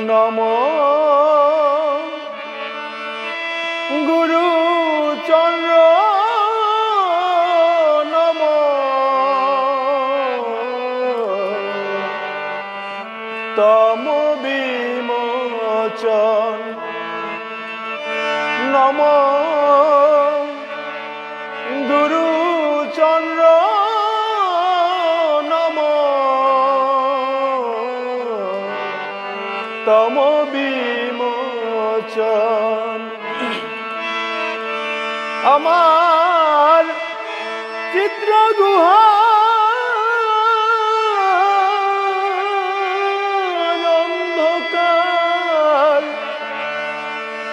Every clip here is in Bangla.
নম। গুরু আমার চিত্র গুহা অন্ধকার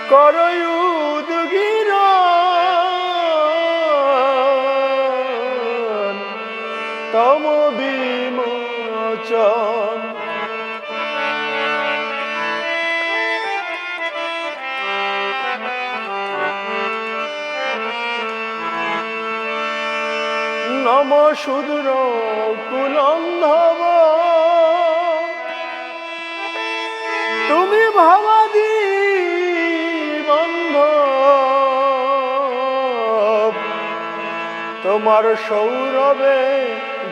করয়ুদগির তম বিমোচন। নম সুদূর কুলন্ধব। তুমি ভাবাদি বন্ধ। তোমার সৌরভে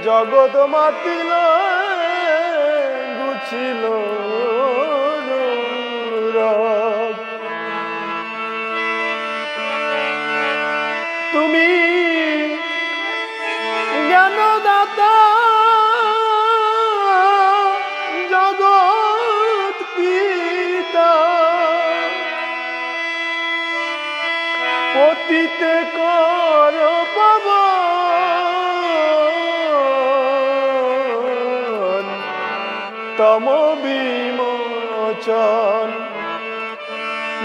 জগৎ মাতিল গুছিল। পতিতে কর তম বিমোচন।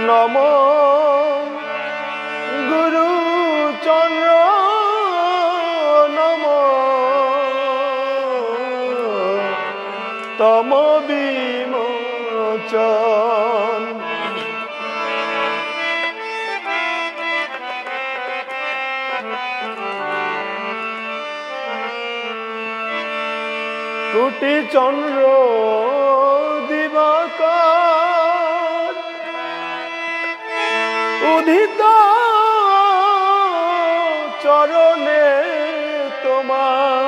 নম গুরু চন্দ্র। নম তম বিমোচন। টুটি চন্দ্র দিবাকার। উদিত চরণে তোমার।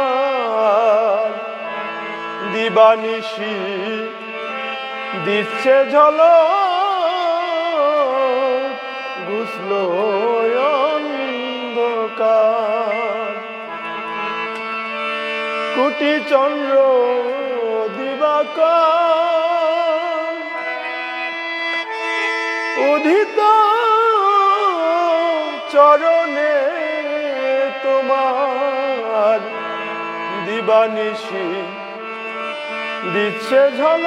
দিবানিশি দিচ্ছে ঝল ঘুষল কুটি চন্দ্র দিবাকার। উদিত চরণে তোমার দিবানিশি দিচ্ছে ঝল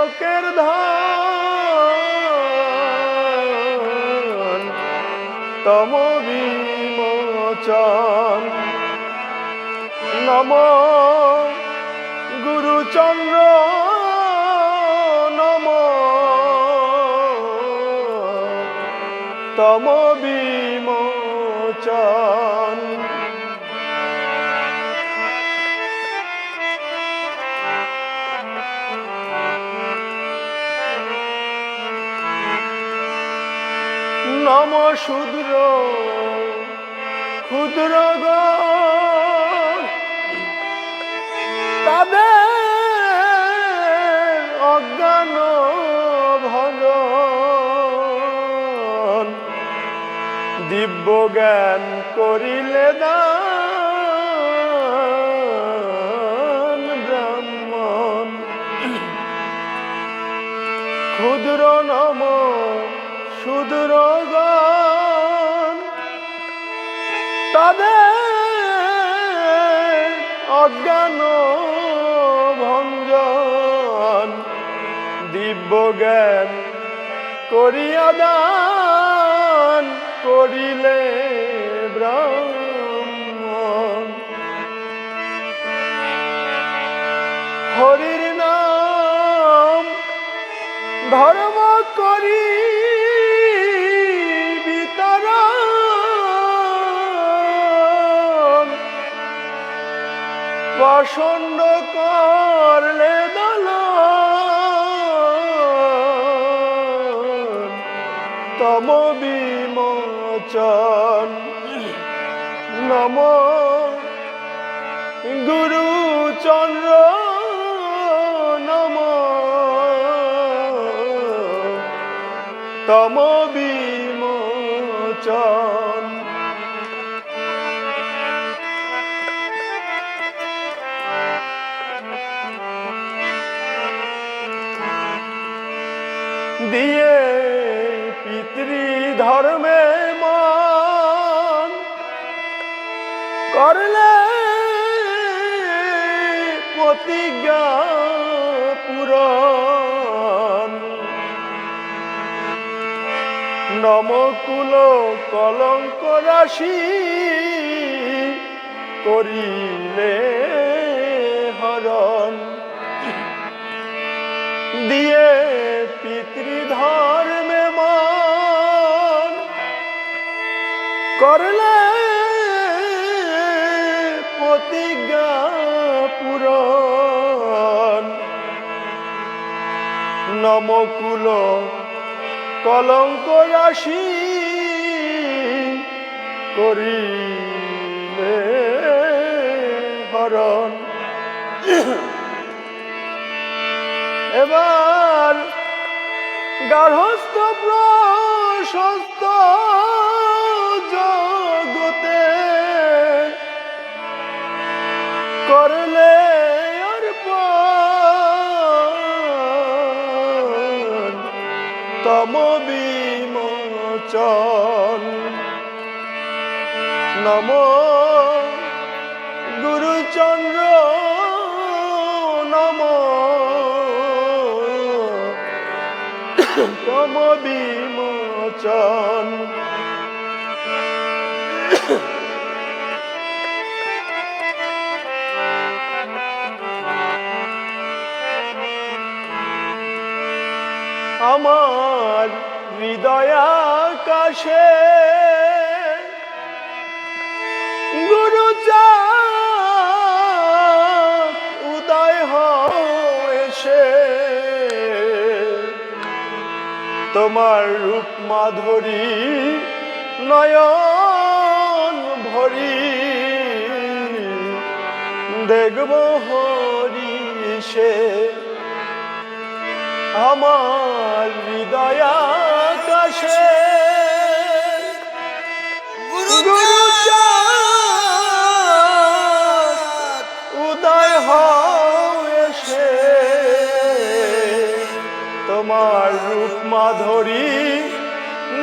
লোকের ধান তম বিমোচন। নম গুরুচন্দ্র নম তম বিমোচন। শূদ্র ক্ষুদ্র গো। অজ্ঞান ভগ দিব্য জ্ঞান করিলে দান। তারে অজ্ঞান ভঞ্জন দিব্য জ্ঞান করিয়া দান করিলে ব্রাহ্মণ। হরির নাম ধর্ম করি প্রসন্ন করলে দল তম বিমোচন নম গুরু চন্দ্র নম। তম বিমোচন করলে প্রতিজ্ঞা পুরন নমকুল কলঙ্ক রাশি করিলে হরণ। দিয়ে পিতৃধর্মে মান করলে প্রতিজ্ঞা পুরন। নমকুল কলঙ্ক রাশি করিলে হরণ। এবার গার্হস্থ প্রশস্ত জগতে করলে তম বিমোচন। নম গুরুচন্দ্র নম তম বিমোচন। হৃদয়াকাশে গুরু চাঁদ উদয় হয়েছে। তোমার রূপ মাধুরী নয়ন ভরি। দেখব হরিষে আমার হৃদয়াকাশে গুরু চাঁদ উদয় হয়েছে তোমার রূপ মাধুরী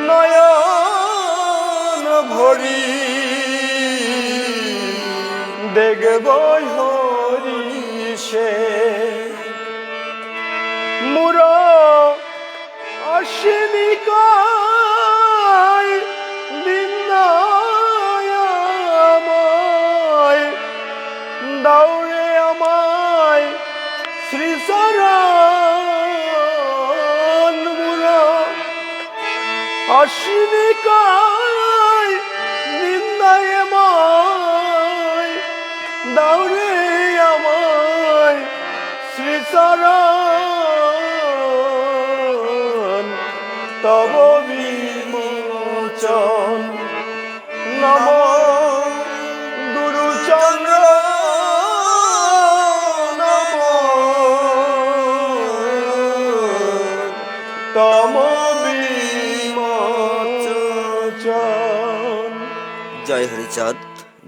নয়ন ভরি। দেখব হরিষে মুর অশ্বিনিকায়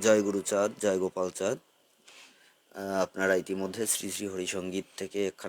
জয় গুরু চাঁদ জয় গোপাল চাঁদ। আপনারা ইতিমধ্যে শ্রী শ্রী হরিসঙ্গীত থেকে একখানা